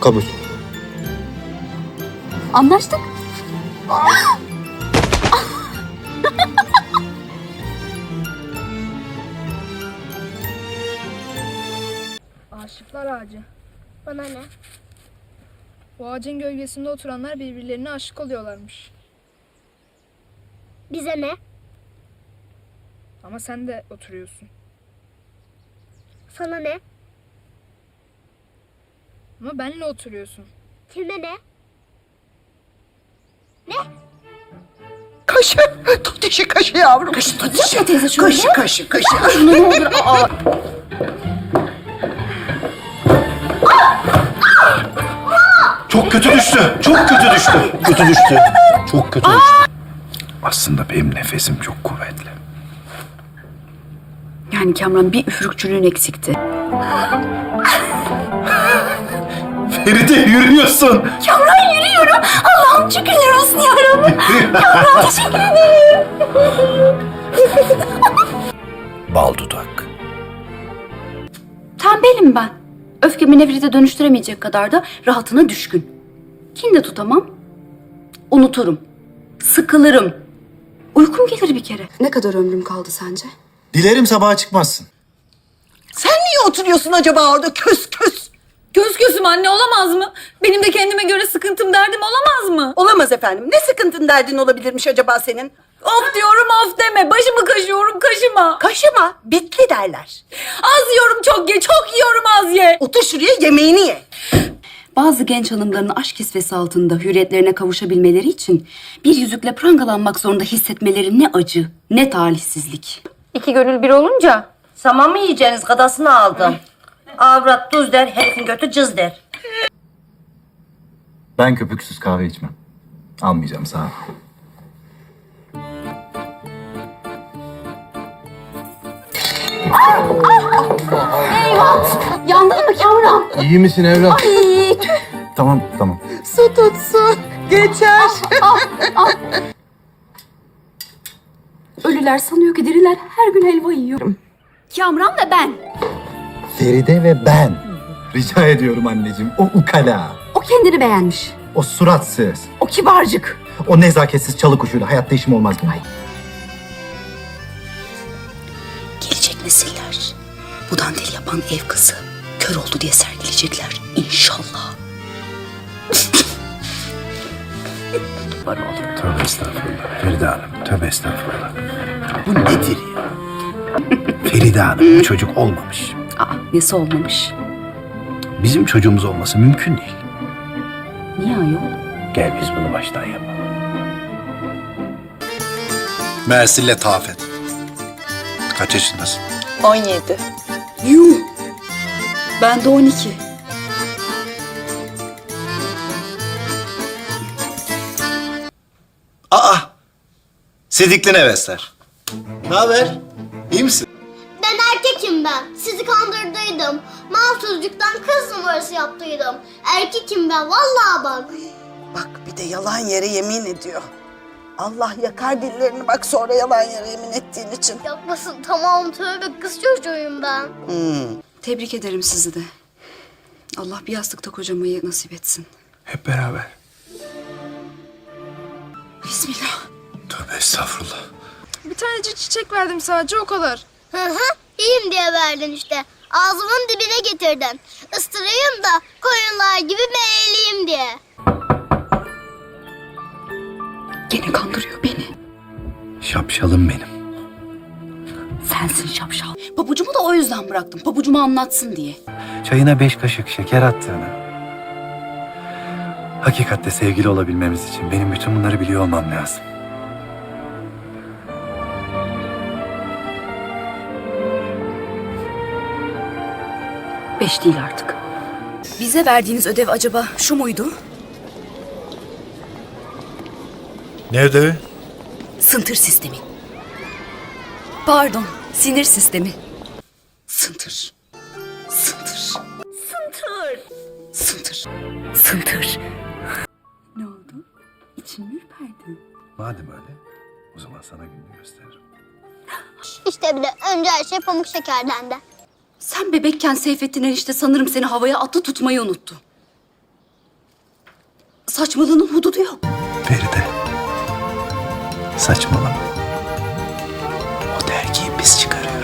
Kabul. Anlaştık. Aşıklar ağacı. Bana ne? Bu ağacın gölgesinde oturanlar birbirlerine aşık oluyorlarmış. Bize ne? Ama sen de oturuyorsun. Sana ne? Ama benle oturuyorsun. Kime ne? Kaşı. Tut işi kaşı yavrum. Kaşı tut işi. teyze şöyle. Kaşı kaşı kaşı. Şunu ne olur. Aa. Çok kötü düştü. Çok kötü düştü. Kötü düştü. Çok kötü düştü. Aslında benim nefesim çok kuvvetli. Yani Kamran bir üfürükçülüğün eksikti. Feride yürüyorsun. Kamran yürüyorum. Allah'ım şükürler olsun yarabbim. Kamran teşekkür ederim. Bal dudak. Tembelim ben. Öfkemi nefrete dönüştüremeyecek kadar da rahatına düşkün. Kin de tutamam. Unuturum. Sıkılırım. Uykum gelir bir kere. Ne kadar ömrüm kaldı sence? Dilerim sabaha çıkmazsın. Sen niye oturuyorsun acaba orada kös kös? Göz gözüm anne olamaz mı? Benim de kendime göre sıkıntım derdim olamaz mı? Olamaz efendim. Ne sıkıntın derdin olabilirmiş acaba senin? Of diyorum of deme. Başımı kaşıyorum kaşıma. Kaşıma, bitli derler. Az yiyorum çok ye, çok yiyorum az ye. Otur şuraya yemeğini ye. Bazı genç hanımların aşk kisvesi altında hürriyetlerine kavuşabilmeleri için bir yüzükle prangalanmak zorunda hissetmeleri ne acı, ne talihsizlik. İki gönül bir olunca saman mı yiyeceğiniz gadasını aldım. Avrat tuz der, herifin götü cız der. Ben köpüksüz kahve içmem. Almayacağım sağ ol. Yandın mı Kamran? İyi misin evlat? Tamam tamam. Su tut su. Geçer. Ölüler sanıyor ki diriler her gün helva yiyorum. Kamran ve ben. Feride ve ben. Rica ediyorum anneciğim. O ukala. O kendini beğenmiş. O suratsız. O kibarcık. O nezaketsiz çalı kuşuyla hayatta işim olmaz benim. Gelecek nesiller bu dandeli yapan ev kızı kör oldu diye sergileyecekler inşallah. Var oğlum. Tövbe estağfurullah. Feride Hanım. Tövbe estağfurullah. Bu nedir ya? Feride Hanım bu çocuk olmamış. Aa, nesi olmamış? Bizim çocuğumuz olması mümkün değil. Niye ayol? Gel biz bunu baştan yapalım. Mersin'le Tafet. Kaç yaşındasın? 17. Yuh! Ben de 12. Aa! Sidikli nevesler. Ne haber? İyi misin? Ben. Sizi kandırdıydım. Mal sözcükten kız numarası yaptıydım. Erkekim ben vallahi bak. Bak bir de yalan yere yemin ediyor. Allah yakar dillerini bak sonra yalan yere yemin ettiğin için. Yapmasın tamam tövbe kız çocuğuyum ben. Hmm. Tebrik ederim sizi de. Allah bir yastıkta kocamayı nasip etsin. Hep beraber. Bismillah. Tövbe estağfurullah. Bir tanecik çiçek verdim sadece o kadar. Hı hı iyiyim diye verdin işte. Ağzımın dibine getirdin. Istırayım da koyunlar gibi meğleyeyim diye. Gene kandırıyor beni. Şapşalım benim. Sensin şapşal. Pabucumu da o yüzden bıraktım. Pabucumu anlatsın diye. Çayına beş kaşık şeker attığını. Hakikatte sevgili olabilmemiz için benim bütün bunları biliyor olmam lazım. Beş değil artık. Bize verdiğiniz ödev acaba şu muydu? Ne ödevi? Sıntır sistemi. Pardon, sinir sistemi. Sıntır. Sıntır. Sıntır. Sıntır. Sıntır. ne oldu? İçin mi ürperdi? Madem öyle, o zaman sana gününü gösteririm. İşte bir de önce her şey pamuk şekerden de. Sen bebekken Seyfettin enişte sanırım seni havaya atlı tutmayı unuttu. Saçmalığının hududu yok. Feride. Saçmalama. O dergiyi biz çıkarıyoruz.